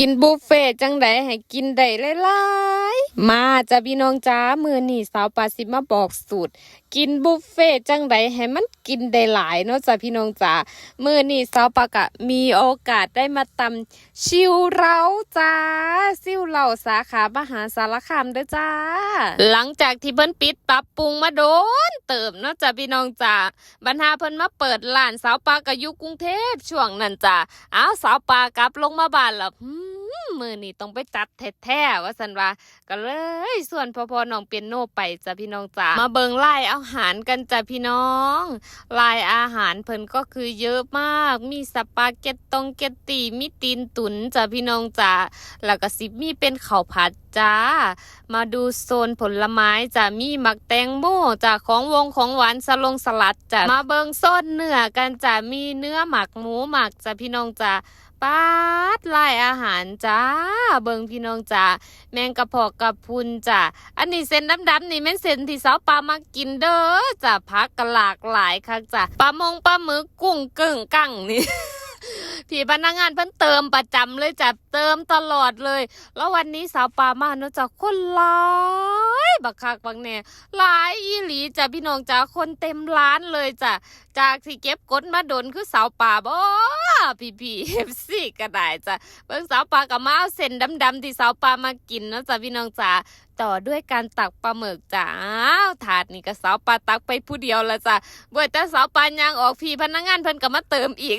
กินบุฟเฟ่ต์จังไดให้กินได้หลายๆมาจะพี่น้องจ้ามือนี่สาวปาสิมาบอกสูตร กินบุฟเฟ่ต์จังไดให้มันกินได้หลายเนาะจ้ะพี่น้องจ้ามือนี่สาวปากะมีโอกาสได้มาตำชิวเราจ้าซิวเราสาขามหาสารคามเด้อจ้า หลังจากที่เพิ่นปิดปรับปรุงมาโดนเติมเนาะจ้ะพี่น้องจ้าบรรหาเพิ่นมาเปิดร้านสาวปากะอยู่กรุงเทพช่วงนั้นจ้าอ้าวสาวปลากลับลงมาบ้านแล้ว มือนี่ต้องไปจัดแท้ๆว่าสันว่าก็เลยส่วนพอพอน้องเปียโนไปจ้ะพี่น้องจ๋ามาเบิงไล่อาหารกันจ้ะพี่น้องลายอาหารเพิ่นก็คือเยอะมาก มีสปาเกตตงเกตตีมีตีนตุนจ้ะพี่น้องจ๋าแล้วก็สิมีเป็นข้าวผัดจ้า มาดูโซนผลไม้จ้ะมีหมักแตงโมจ้ะของวงของหวานสลงสลัดจ้ะมาเบิงโซนเนื้อกันจ้ะมีเนื้อหมักหมูหมักจ้ะพี่น้องจ้ะ ปาดไล่อาหารจ้า เบิงพี่น้องจ้าแมงกระพอกกระพุนจ้าอันนี้เส้นดำๆนี่แม่นเส้นที่สาวปลามากินเด้อจ้าพักกะหลากหลายคักจ้าปลามงปลาหมึกกุ้งกึ่งกั้งนี่ พี่พนักงานเพิ่นเติมประจำเลยจ้ะเติมตลอดเลย แล้ววันนี้สาวปามาเนาะจ้ะคนหลายบักคักบักแน่หลายอีหลีจ้ะพี่น้องจ้าคนเต็มร้านเลยจ้ะจากที่เก็บกดมาดนคือสาวปลาบ่พี่พี่เอฟซีก็ได้จ้ะเบิ่งสาวปลากับมาเอาเส้นดำๆที่สาวปลามากินเนาะจ้ะพี่น้องจ๋าต่อด้วยการตักปลาหมึกจ้าถาดนี่ก็สาวปลาตักไปผู้เดียวละจ้ะบ่แต่สาวปลายางออกพี่พนักงานเพิ่นก็มาเติมอีก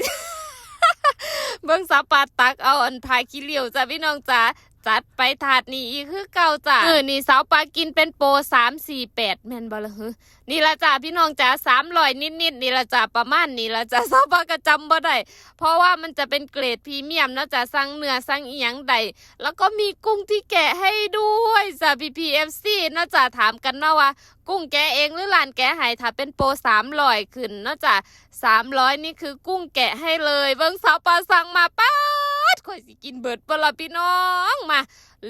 เบิ่งสาปาตักเอาอันทายขี้เหลียวจ้ะพี่น้องจ้า จัดไปถาดนี้อีกคือเก่าจ้ะเออนี่สาวปลากินเป็นโปรสามสี่แปดแม่นบ่ละฮึนี่ละจ้ะพี่น้องจ๋าสามร้อยนิดๆนี่ละจ้ะประมาณนี้ละจ้ะสาวปลาก็จำบ่ได้เพราะว่ามันจะเป็นเกรดพรีเมียมนะจะสั่งเนื้อสั่งอีหยังใดแล้วก็มีกุ้งที่แกะให้ด้วยจ้ะ PPFC เอฟซีนาะจะถามกันเนาะว่ากุ้งแกเองหรือร้านแกะให้ถ้าเป็นโปรสามร้อยขึ้นนาะจ้ะสามร้อยนี่คือกุ้งแกะให้เลย เบิ้งสาวปลาสั่งมาป้า ข่อยสิกินเบิดปละพี่น้องมา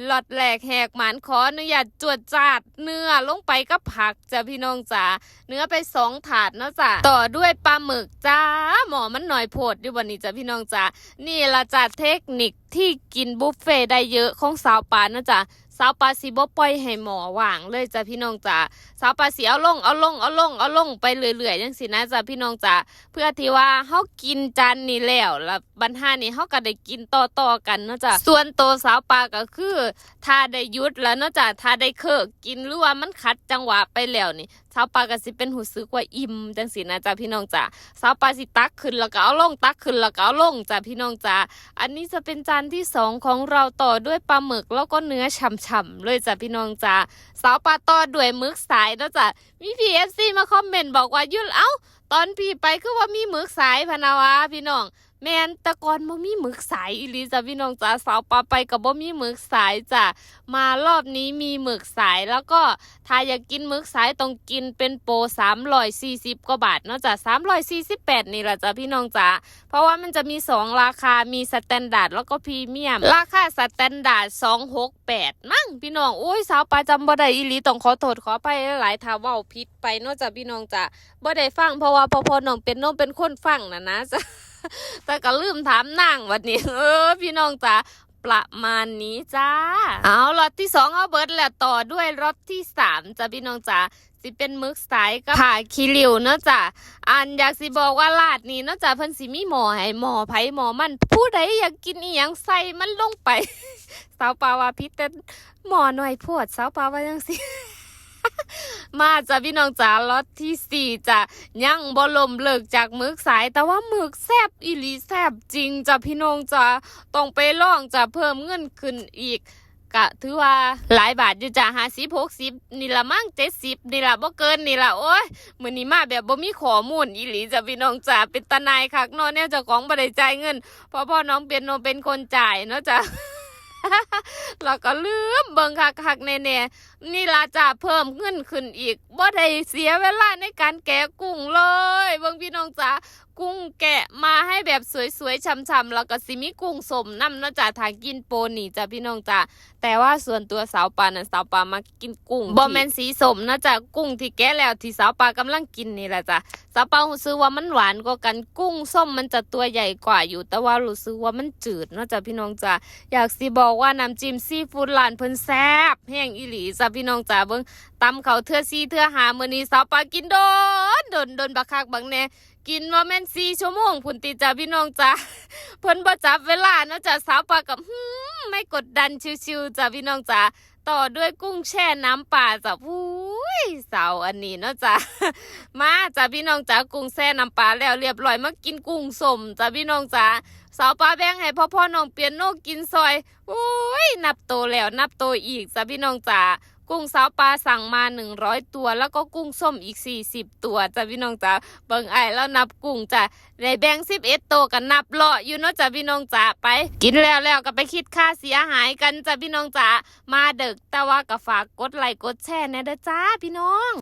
หลอดแหลกแหกหมานขออนุญาตจวดจาดเนื้อลงไปก็ผักจ้ะพี่น้องจ๋าเนื้อไปสองถาดเนาะจ้ะต่อด้วยปลาหมึกจ้าหมอมันหน่อยโพดอยู่วันนี้จ้ะพี่น้องจ้านี่ละจ้ะเทคนิคที่กินบุฟเฟ่ได้เยอะของสาวปานเนาะจ้ะ สาวปลาสีบ่ปล่อยให้หมอว่างเลยจ้ะพี่น้องจ้าสาวปลาสีเอาลงเอาลงเอาลงเอาลงไปเรื่อยๆยังสินะจ้ะพี่น้องจ้าเพื่อที่ว่าเฮากินจานนี้แล้วแล้วบรรหานี้เฮาก็ได้กินต่อๆกันเนาะจ้ะส่วนโตวสาวปลาก็คือถ้าได้ยุดแล้วเนาะจ้ะถ้าได้เคิกกินหรือว่ามันขัดจังหวะไปแล้วนี่สาวปลาก็สิเป็นหูซึกว่าอิ่มจังสินะจ้ะพี่น้องจ้าสาวปลาสิตักขึ้นแล้วก็เอาลงตักขึ้นแล้วก็เอาลงจ้ะพี่น้องจ้าอันนี้จะเป็นจานที่สองของเราต่อด้วยปลาหมึกแล้วก็เนื้อฉ่ำๆเลยจ้ะพี่น้องจ้าสาวปลาต่อด้วยหมึกสายแล้วจ้ะมีพีเอฟซีมาคอมเมนต์บอกว่ายุ่นเอ้าตอนพี่ไปคือว่ามีหมึกสายพะนาวาพี่น้อง แมนตะกอนบ่มีหมึกสายอีลีจ้ะพี่น้องจ้าสาวปลาไปกับบ่มีหมึกสายจ้ะมารอบนี้มีหมึกสายแล้วก็ถ้าอยากกินหมึกสายต้องกินเป็นโปร340กว่าบาทเนาะจ้ะ348นี่แหละจ้ะพี่น้องจ้าเพราะว่ามันจะมี2ราคามีสแตนดาร์ดแล้วก็พรีเมียม ราคาสแตนดาร์ด268มั่งพี่น้องโอ้ยสาวปลาจำบ่ได้อีลีต้องขอโทษขอไปหลายถ้าเว้าผิดไปเนอกจากพี่น้องจะบ่ได้ฟังเพราะว่าพอพอน้องเป็นน้องเป็นคนฟังนะนะจ้ะ แต่ก็ลืมถามนางวันนี้ เออ พี่น้องจ้ะประมาณนี้จ้า เอาล็อตที่สองเอาเบิร์ดแหละต่อด้วยล็อตที่สามจ้ะพี่น้องจ้าสิเป็นมึกสายกับผ่าคิริวเนาะจ้ะอันอยากสิบอกว่าลาดนี้เนอกจากเพิ่นสิมีหมอให้หมอไผหมอมัน ผู้ใดอยากกินอีหยังใส่มันลงไป สาวปาว่าพิษแต่หมอหน่อยโพดสาวปาว่าจังสิ มาจ้ะพี่น้องจ๋าล็อตที่สี่จ้ะยังบ่ลมเลิกจากมึกสาย แต่ว่ามึกแซบอีหลีแซบจริงจ้ะพี่น้องจ๋าต้องไปล่องจะเพิ่มเงินขึ้นอีกกะถือว่าหลายบาทอยู่จ้ะห้าสิบหกสิบนี่ละมั่งเจ็ดสิบนี่ละบ่เกินนี่ละโอ้ยมือนี้มาแบบบ่มีข้อมูลอีหลีจ้ะพี่น้องจ้ะเป็นตานายคักนาะแนวเจ้าของบ่ได้จ่ายเงินเพราะพ่อน้องเปียโนเป็นคนจ่ายเนาะจ้ะ แล้วก็ลืมเบิ่งคักๆแน่ๆนี่ล่ะจ้าเพิ่มขึ้นขึ้นอีกบ่ได้เสียเวลาในการแกะกุ้งเลย เบิ่งพี่น้องจ้า กุ้งแกะมาให้แบบสวยๆช่ำๆแล้วก็สิมีกุ้งสมน้ำนาะจ้ะทางกินโปนี่จ้ะพี่น้องจ้ะแต่ว่าส่วนตัวสาวปลานั้นสาวปลามากินกุ้งบ่แมนสีสมนะจ้ะกุ้งที่แกะแล้วที่สาวปลากำลังกินนี่แหละจ้ะสาวปลารู้สึกว่ามันหวานกว่ากันกุ้งส้มมันจะตัวใหญ่กว่าอยู่ แต่ว่ารู้สึกว่ามันจืดนะจ้ะพี่น้องจ้ะอยากสิบอกว่าน้ำจิ้มซีฟู้ดร้านเพิ่นแซ่บแห้งอีหลีจ้ะพี่น้องจ้ะเบิ่งตำเขาเทือซีเทือหามื้อนี้สาวปลากินโดนโดนโดนบักคักบักแน่ กินว่าแม่นสี่ชั่วโมงพุ่นติจ้าพี่น้องจ้าเพิ่นบ่จับเวลาเนาะจ้าสาวปลากับหืมไม่กดดันชิวๆจ้าพี่น้องจ้าต่อด้วยกุ้งแช่น้ำปลาจ้าอุ้ยสาวอันนี้เนาะจ้ามาจ้าพี่น้องจ้ากุ้งแช่น้ำปลาแล้วเรียบร้อยมากินกุ้งสมจ้าพี่น้องจ้าสาวปลาแบงให้พ่อพ่อน้องเปียโนกินซอยอุ้ยนับโตแล้วนับโตอีกจ้าพี่น้องจ้า กุ้งสาวปลาสั่งมา 100 ตัว แล้วก็กุ้งส้มอีก 40 ตัวจ้ะพี่น้องจ้าเบิ่งไอ้แล้วนับกุ้งจ้ะได้แบ่ง11ตัวกันนับเลาะอยู่เนาะจ้ะพี่น้องจ้าไป กินแล้วแล้วก็ไปคิดค่าเสียหายกันจ้ะพี่น้องจ้ามาเดึกแต่ว่าก็ฝากกดไลค์กดแชร์แน่เด้อจ้าพี่น้อง